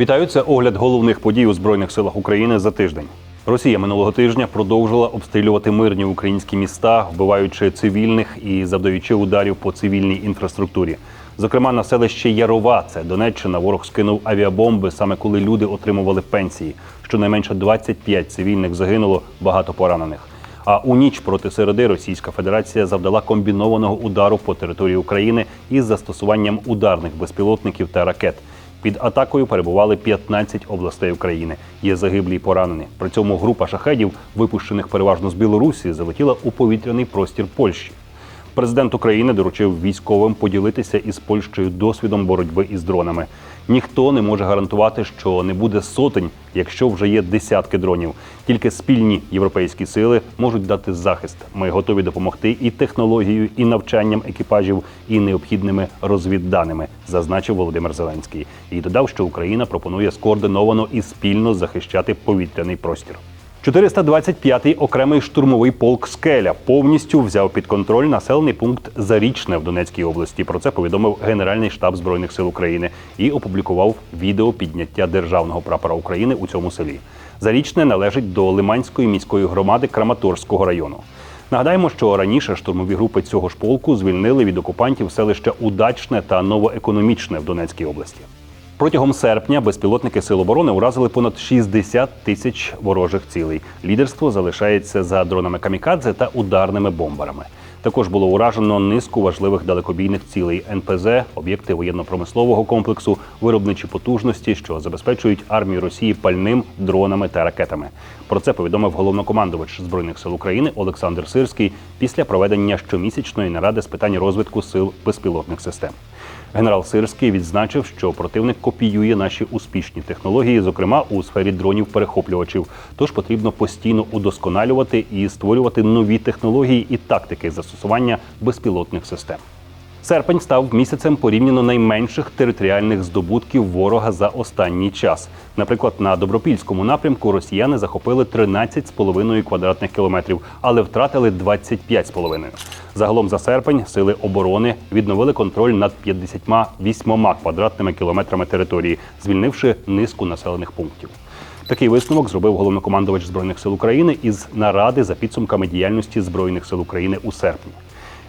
Вітаю, це огляд головних подій у збройних силах України за тиждень. Росія минулого тижня продовжила обстрілювати мирні українські міста, вбиваючи цивільних і завдаючи ударів по цивільній інфраструктурі. Зокрема, на селище Ярова, це Донеччина, ворог скинув авіабомби саме коли люди отримували пенсії. Щонайменше 25 цивільних загинуло, багато поранених. А у ніч проти середи Російська Федерація завдала комбінованого удару по території України із застосуванням ударних безпілотників та ракет. Під атакою перебували 15 областей України. Є загиблі і поранені. При цьому група шахедів, випущених переважно з Білорусі, залетіла у повітряний простір Польщі. Президент України доручив військовим поділитися із Польщею досвідом боротьби із дронами. Ніхто не може гарантувати, що не буде сотень, якщо вже є десятки дронів. Тільки спільні європейські сили можуть дати захист. Ми готові допомогти і технологією, і навчанням екіпажів, і необхідними розвідданими, зазначив Володимир Зеленський. І додав, що Україна пропонує скоординовано і спільно захищати повітряний простір. 425-й окремий штурмовий полк Скеля повністю взяв під контроль населений пункт Зарічне в Донецькій області. Про це повідомив Генеральний штаб збройних сил України і опублікував відео підняття державного прапора України у цьому селі. Зарічне належить до Лиманської міської громади Краматорського району. Нагадаємо, що раніше штурмові групи цього ж полку звільнили від окупантів селища Удачне та Новоекономічне в Донецькій області. Протягом серпня безпілотники Сил оборони уразили понад 60 тисяч ворожих цілей. Лідерство залишається за дронами камікадзе та ударними бомбарами. Також було уражено низку важливих далекобійних цілей НПЗ, об'єкти воєнно-промислового комплексу, виробничі потужності, що забезпечують армію Росії пальним, дронами та ракетами. Про це повідомив головнокомандувач збройних сил України Олександр Сирський після проведення щомісячної наради з питань розвитку сил безпілотних систем. Генерал Сирський відзначив, що противник копіює наші успішні технології, зокрема у сфері дронів-перехоплювачів. Тож потрібно постійно удосконалювати і створювати нові технології і тактики застосування безпілотних систем. Серпень став місяцем порівняно найменших територіальних здобутків ворога за останній час. Наприклад, на добропільському напрямку росіяни захопили 13,5 квадратних кілометрів, але втратили 25,5. Загалом за серпень сили оборони відновили контроль над 58 квадратними кілометрами території, звільнивши низку населених пунктів. Такий висновок зробив головнокомандувач збройних сил України із наради за підсумками діяльності збройних сил України у серпні.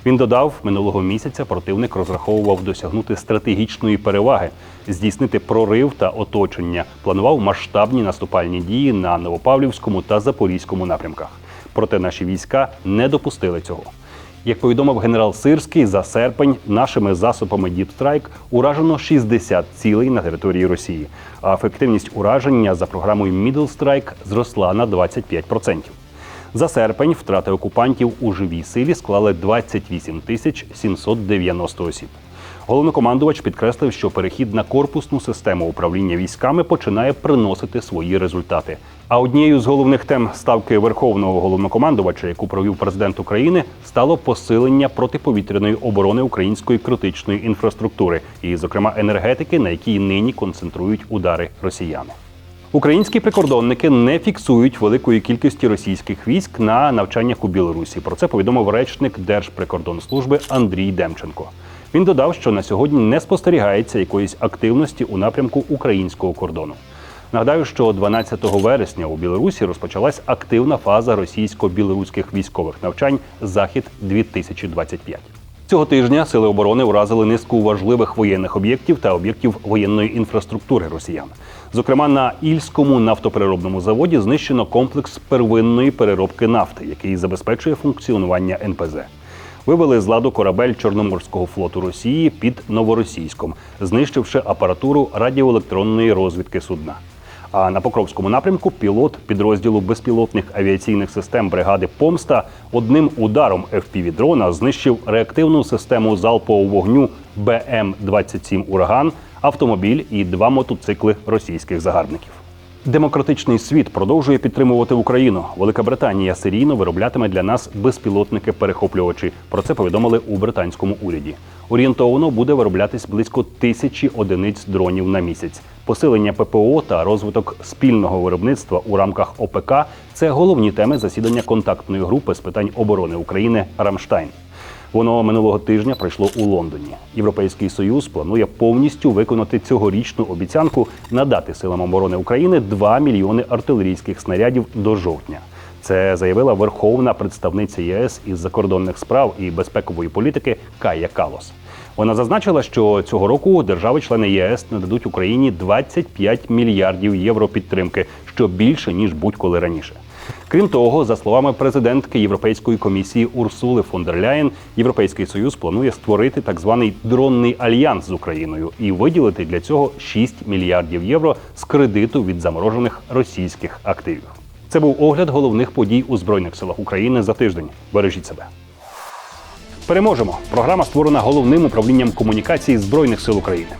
Він додав, минулого місяця противник розраховував досягнути стратегічної переваги, здійснити прорив та оточення. Планував масштабні наступальні дії на Новопавлівському та Запорізькому напрямках. Проте наші війська не допустили цього. Як повідомив генерал Сирський, за серпень нашими засобами Strike уражено 60 цілей на території Росії, а ефективність ураження за програмою Middle Strike зросла на 25%. За серпень втрати окупантів у живій силі склали 28 тисяч 790 осіб. Головнокомандувач підкреслив, що перехід на корпусну систему управління військами починає приносити свої результати. А однією з головних тем ставки верховного головнокомандувача, яку провів президент України, стало посилення протиповітряної оборони української критичної інфраструктури, і, зокрема, енергетики, на якій нині концентрують удари росіяни. Українські прикордонники не фіксують великої кількості російських військ на навчаннях у Білорусі. Про це повідомив речник Держприкордонслужби Андрій Демченко. Він додав, що на сьогодні не спостерігається якоїсь активності у напрямку українського кордону. Нагадаю, що 12 вересня у Білорусі розпочалась активна фаза російсько-білоруських військових навчань Захід 2025 Цього тижня сили оборони уразили низку важливих воєнних об'єктів та об'єктів воєнної інфраструктури росіян. Зокрема, на Ільському нафтопереробному заводі знищено комплекс первинної переробки нафти, який забезпечує функціонування НПЗ. Вивели з ладу корабель Чорноморського флоту Росії під Новоросійськом, знищивши апаратуру радіоелектронної розвідки судна. А на Покровському напрямку пілот підрозділу безпілотних авіаційних систем бригади Помста одним ударом fpv дрона знищив реактивну систему залпового вогню БМ-27 Ураган, автомобіль і два мотоцикли російських загарбників. Демократичний світ продовжує підтримувати Україну. Велика Британія серійно вироблятиме для нас безпілотники-перехоплювачі. Про це повідомили у британському уряді. Орієнтовано буде вироблятись близько тисячі одиниць дронів на місяць. Посилення ППО та розвиток спільного виробництва у рамках ОПК це головні теми засідання контактної групи з питань оборони України Рамштайн. Воно минулого тижня пройшло у Лондоні. Європейський союз планує повністю виконати цьогорічну обіцянку надати силам оборони України 2 мільйони артилерійських снарядів до жовтня. Це заявила верховна представниця ЄС із закордонних справ і безпекової політики Кая Калос. Вона зазначила, що цього року держави-члени ЄС нададуть Україні 25 мільярдів євро підтримки, що більше ніж будь-коли раніше. Крім того, за словами президентки Європейської комісії Урсули фон дер Ляєн, Європейський союз планує створити так званий дронний альянс з Україною і виділити для цього 6 мільярдів євро з кредиту від заморожених російських активів. Це був огляд головних подій у збройних силах України за тиждень. Бережіть себе. Переможемо. Програма створена головним управлінням комунікації збройних сил України.